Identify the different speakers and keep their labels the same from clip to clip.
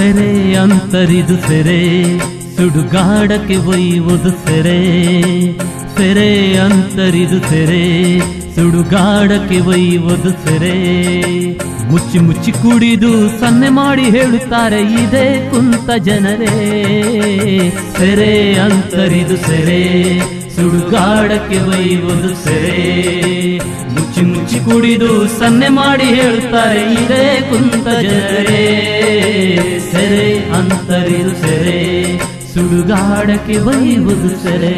Speaker 1: ಸೆರೆ, ಅಂತರಿದು ಸೆರೆ ಸುಡುಗಾಡಕ್ಕೆ ಒಯ್ಯುವುದು ಸೆರೆ. ಸೆರೆ, ಅಂತರಿದು ಸೆರೆ ಸುಡುಗಾಡಕ್ಕೆ ಒಯ್ಯುವುದು ಸೆರೆ. ಮುಚ್ಚಿ ಮುಚ್ಚಿ ಕುಡಿದು ಸನ್ನೆ ಮಾಡಿ ಹೇಳುತ್ತಾರೆ, ಇದೇ ಕುಂತ ಜನರೇ. ಸೆರೆ, ಅಂತರಿದು ಸೆರೆ ಸುಡುಗಾಡಕ್ಕೆ ಒಯ್ಯುವುದು ಸೆರೆ. ಮುಚ್ಚಿ ಮುಚ್ಚಿ ಕುಡಿದು ಸನ್ನೆ ಮಾಡಿ ಹೇಳುತ್ತಾರೆ, ಇದೇ ಕುಂತ ಜನರೇ. ಅಂತರಿದು ಸೆರೆ ಸುಡುಗಾಡಕ್ಕೆ ಒಯ್ಯುವುದು ಸೆರೆ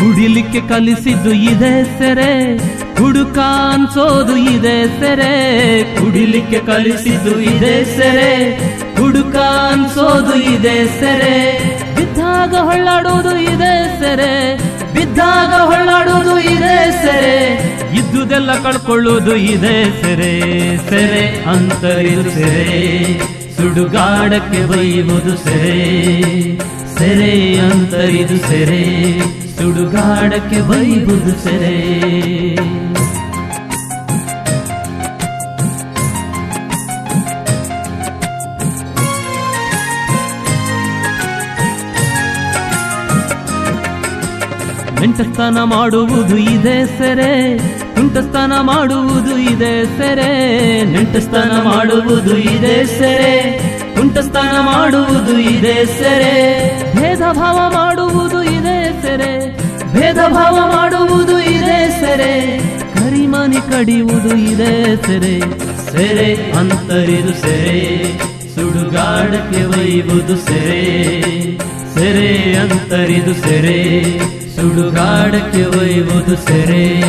Speaker 1: ಕುಡಿಲಿಕ್ಕೆ ಕಲಿಸಿದ್ದು ಇದೆ ಸೆರೆ. ಹುಡುಕ ಅನ್ಸೋದು ಇದೆ ಸೆರೆ. ಕುಡಿಲಿಕ್ಕೆ ಕಲಿಸಿದ್ದು ಇದೆ ಸೆರೆ. ಹುಡುಕ ಅನ್ಸೋದು ಇದೆ ಸೆರೆ. ಬಿದ್ದಾಗ ಹೊಳ್ಳಾಡೋದು ಇದೆ ಸೆರೆ. ಬಿದ್ದಾಗ ಹೊಳ್ಳಾಡೋದು ಇದೆ ಸೆರೆ. ಇದ್ದುದೆಲ್ಲ ಕಳ್ಕೊಳ್ಳೋದು ಇದೆ ಸೆರೆ. ಸೆರೆ ಅಂತ ಸೆರೆ. ಸುಡುಗಾಡಕ್ಕೆ ಬೈಯುವುದು ಸೆರೆ. ಸೆರೆ ಅಂತರಿದು ಸೆರೆ. ಸುಡುಗಾಡಕ್ಕೆ ಬೈಬುದು ಸೆರೆ. ಮೆಂಟಸ್ಥಾನ ಮಾಡುವುದು ಇದೆ ಸೆರೆ, ಕುಂಟಸ್ಥಾನ ಮಾಡುವುದು ಇದೆ ಸೆರೆ. ನೆಂಟಸ್ಥಾನ ಮಾಡುವುದು ಇದೆ ಸೆರೆ, ಕುಂಟಸ್ಥಾನ ಮಾಡುವುದು ಇದೆ ಸೆರೆ. ಭೇದ ಭಾವ ಮಾಡುವುದು ಭೇದ ಮಾಡುವುದು ಇದೆ ಸೆರೆ. ಕರಿಮನಿ ಕಡಿಯುವುದು ಇದೆ ಸೆರೆ. ಸೆರೆ ಅಂತರಿದು ಸೆರೆ. ಸುಡುಗಾಡಕ್ಕೆ ಒಯ್ಯುವುದು ಸೆರೆ. ಸೆರೆ ಅಂತರಿದು ಸೆರೆ. ಸುಡುಗಾಡಕ್ಕೆ ಒಯ್ಯುವುದು ಸೆರೆ.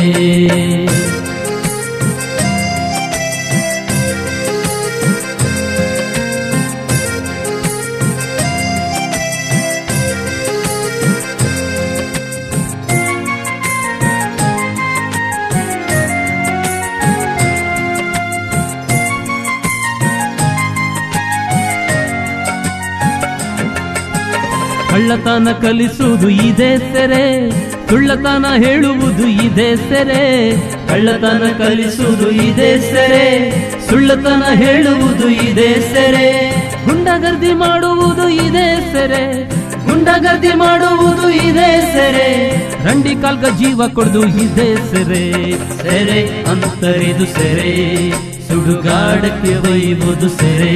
Speaker 1: ಕಳ್ಳತನ ಕಲಿಸುವುದು ಇದೆ ಸೆರೆ. ಸುಳ್ಳತನ ಹೇಳುವುದು ಇದೆ ಸೆರೆ. ಕಳ್ಳತನ ಕಲಿಸುವುದು ಇದೆ ಸೆರೆ. ಸುಳ್ಳತನ ಹೇಳುವುದು ಇದೆ ಸೆರೆ. ಗುಂಡಗರ್ದಿ ಮಾಡುವುದು ಇದೆ ಸೆರೆ. ಗುಂಡಗರ್ದಿ ಮಾಡುವುದು ಇದೆ ಸೆರೆ. ರಂಡಿ ಕಾಲ್ಗ ಜೀವ ಕೊಡ್ದು ಇದೆ ಸೆರೆ. ಸೆರೆ ಅಂತರಿದು ಸೆರೆ. ಸುಡುಗಾಡಕ್ಕೆ ಒಯ್ಯುವುದು ಸೆರೆ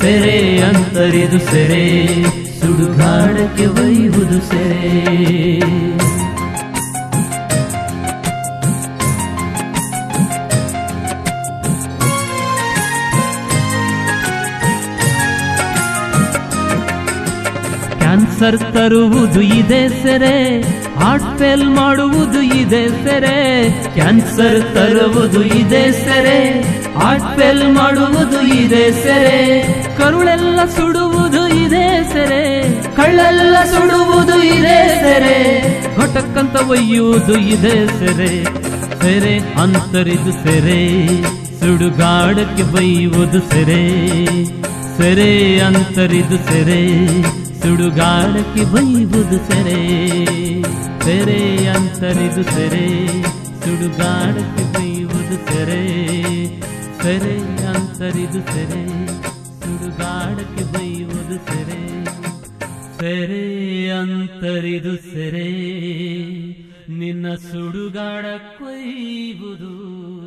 Speaker 1: ಸೆರೆ ಅಂತರಿದು ಸೆರೆ ಸುಡುಗಾಡಕ್ಕೆ ಒಯ್ಯುವುದು ಸೆರೆ. ಕ್ಯಾನ್ಸರ್ ತರುವುದು ಇದೆ ಸೆರೆ, ಹಾರ್ಟ್ ಫೇಲ್ ಮಾಡುವುದು ಇದೆ ಸೆರೆ, ಕ್ಯಾನ್ಸರ್ ತರುವುದು ಇದೆ ಸೆರೆ, ಹಾರ್ಟ್ ಫೇಲ್ ಮಾಡುವುದು ಇದೆ ಸೆರೆ, ಕರುಳೆಲ್ಲ ಸುಡುವುದು ಇದೆ ಸೆರೆ ಕಳ್ಳೆಲ್ಲ ಸುಡುವುದು ಇದೆ ಸೆರೆ, ಘಟಕ್ಕಂತ ಒಯ್ಯುವುದು ಇದೆ ಸೆರೆ ಸೆರೆ ಅಂತರಿದು ಸೆರೆ, ಸುಡುಗಾಡಕ್ಕೆ ಬೈಯುವುದು ಸೆರೆ ಸೆರೆ ಅಂತರಿದು ಸೆರೆ. ಸುಡುಗಾಡಕ್ಕೆ ಬೈಯುವುದು ಸೆರೆ. ಸೆರೆ ಅಂತರಿದು ಸೆರೆ. ಸುಡುಗಾಡಕ್ಕೆ ಬೈಯುವುದು ಸೆರೆ. ಸೆರೆ ಅಂತರಿದು ಸೆರೆ. ಸುಡುಗಾಡಕ್ಕೆ ಬೈಯುವುದು ಸೆರೆ. ಸೆರೆ ಅಂತರಿದು ಸೆರೆ. ನಿನ್ನ ಸುಡುಗಾಡ ಕೊಯ್ಯುವುದು.